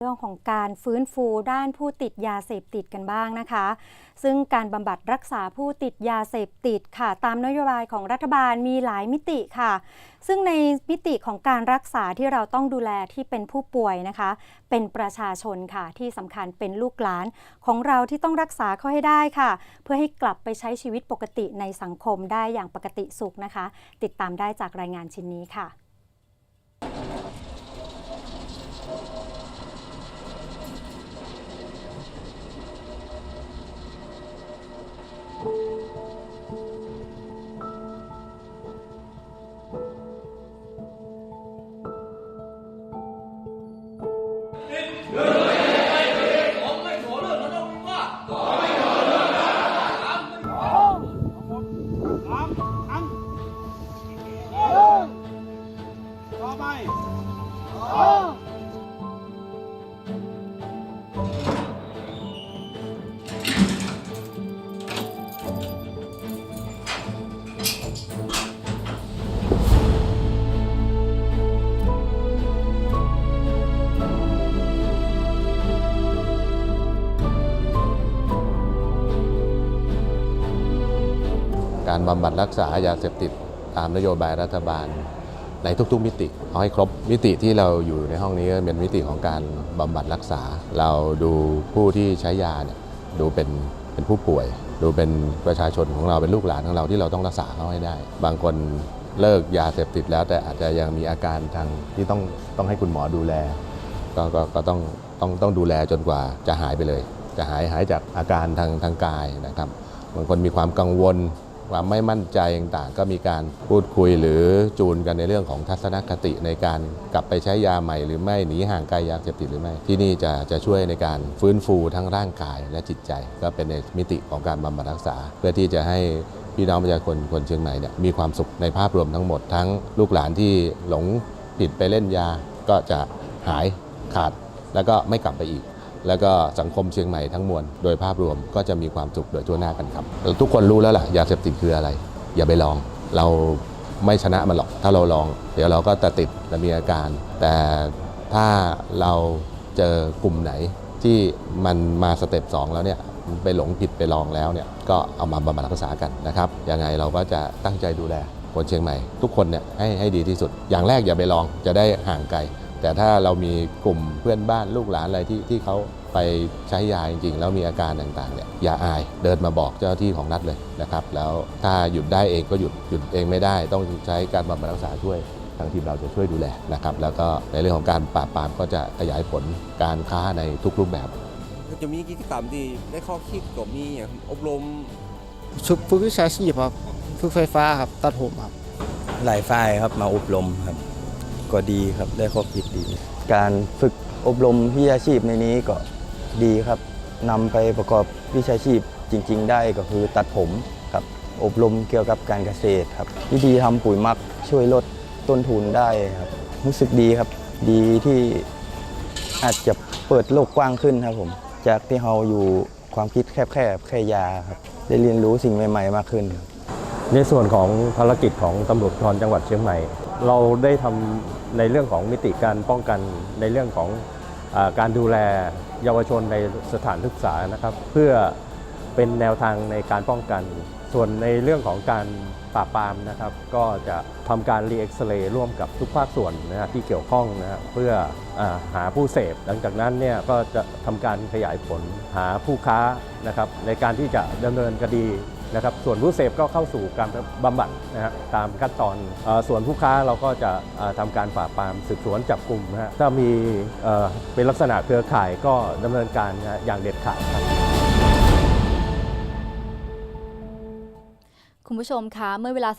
เรื่องของการฟื้นฟูด้านผู้ติดยาเสพติดกันบ้างนะคะ ซึ่งการบำบัดรักษาผู้ติดยาเสพติดค่ะ ตามนโยบายของรัฐบาลมีหลายมิติค่ะ ซึ่งในมิติของการรักษาที่เราต้องดูแลที่เป็นผู้ป่วยนะคะ เป็นประชาชนค่ะที่สำคัญเป็นลูกหลาน ของเราที่ต้องรักษาเขาให้ได้ค่ะ เพื่อให้กลับไปใช้ชีวิตปกติในสังคมได้อย่างปกติสุขนะคะ ติดตามได้จากรายงานชิ้นนี้ค่ะ การบำบัดรักษายาเสพติดตามนโยบายรัฐบาล ในทุกๆมิติเอาให้ครบมิติที่เราอยู่ในห้องนี้เป็นมิติของการบำบัดรักษา เราดูผู้ที่ใช้ยาเนี่ยดูเป็นเป็นผู้ป่วย ดูเป็นประชาชนของเราเป็นลูกหลานของเราที่เราต้องรักษาเขาให้ได้ บางคนเลิกยาเสพติดแล้วแต่อาจจะยังมีอาการทางที่ต้องต้องให้คุณหมอดูแลก็ก็ก็ต้องต้องต้องดูแลจนกว่าจะหายไปเลย จะหายหายจากอาการทางทางกายนะครับบางคนมีความกังวล ความไม่มั่นใจต่างๆ ก็มีการพูดคุยหรือจูนกันในเรื่องของทัศนคติในการกลับไปใช้ยาใหม่หรือไม่หนีห่างไกลยาเสพติดหรือไม่ ที่นี่จะจะช่วยในการฟื้นฟูทั้งร่างกายและจิตใจ ก็เป็นในมิติของการบำบัดรักษา เพื่อที่จะให้พี่น้องประชาชนคนเชียงใหม่เนี่ยมีความสุขในภาพรวมทั้งหมดทั้งลูกหลานที่หลงผิดไปเล่นยาก็จะหายขาดแล้วก็ไม่กลับไปอีก แล้วก็สังคมเชียงใหม่ทั้งมวลโดยภาพรวมก็จะมีความสุขโดยทั่วหน้ากันครับ ทุกคนรู้แล้วล่ะยาเสพติดคืออะไร อย่าไปลองเราไม่ชนะมันหรอก ถ้าเราลอง เดี๋ยวเราก็จะติดและมีอาการ แต่ถ้าเราเจอกลุ่มไหนที่มันมาสเต็ป2แล้วเนี่ยไปหลงผิดไปลองแล้วเนี่ยก็เอามาบำบัดรักษากันนะครับยังไงเราก็จะตั้งใจดูแลคนเชียงใหม่ ทุกคนเนี่ยให้ให้ดีที่สุด อย่างแรกอย่าไปลองจะได้ห่างไกล แต่ถ้าเรามีกลุ่มเพื่อนบ้านลูกหลานอะไรที่ที่เขาไปใช้ยาจริงๆ แล้วมีอาการต่างๆเนี่ยอย่าอายเดินมาบอกเจ้าหน้าที่ของรัฐเลยนะครับ แล้วถ้าหยุดได้เองก็หยุดหยุดเองไม่ได้ ต้องใช้การบำบัดรักษาช่วยทางทีมเราจะช่วยดูแลนะครับ แล้วก็ในเรื่องของการปราบปรามก็จะขยายผลการค้าในทุกรูปแบบก็จะมีกิจกรรมที่ได้ข้อคิดก็มีอย่างอบรมฝึกฝึกวิชาชีพครับฝึกไฟฟ้าครับตัดผมครับหลายฝ่ายครับมาอบรมครับ ก็ดีครับได้ข้อคิดดี การฝึกอบรมวิชาชีพในนี้ก็ดีครับนำไปประกอบวิชาชีพจริง ๆ ได้ก็คือตัดผมครับอบรมเกี่ยวกับการเกษตรครับ วิธีทำปุ๋ยหมักช่วยลดต้นทุนได้ครับรู้สึกดีครับ ดีที่อาจจะเปิดโลกกว้างขึ้นครับผม จากที่เราอยู่ความคิดแคบๆแค่ยาครับได้เรียนรู้สิ่งใหม่ ๆ มากขึ้น ในส่วนของภารกิจของตำรวจภูธรจังหวัดเชียงใหม่ เราได้ทำ ในเรื่องของมิติการป้องกันในเรื่องของอการดูแลเยาวชนในสถานศึกษานะครับ เพื่อเป็นแนวทางในการป้องกัน ส่วนในเรื่องของการปราบปรามนะครับ ก็จะทำการรีเอ็กซเรย์ร่วมกับทุกภาคส่วนนะฮะที่เกี่ยวข้องนะฮะเพื่ออหาผู้เสพ หลังจากนั้นเนี่ยก็จะทำการขยายผลหาผู้ค้านะครับในการที่จะดำเนินคดี นะครับส่วนผู้เสพก็เข้าสู่การบำบัดนะฮะตามขั้นตอนอส่วนผู้ค้าเราก็จะเอ่อทำการฝ่าปามสืบสวนจับกลุ่มนะฮะถ้ามีเป็นลักษณะเครือข่ายก็ดำเนินการนะฮะอย่างเด็ดขาดครับคุณผู้ชมคะเมื่อเวลา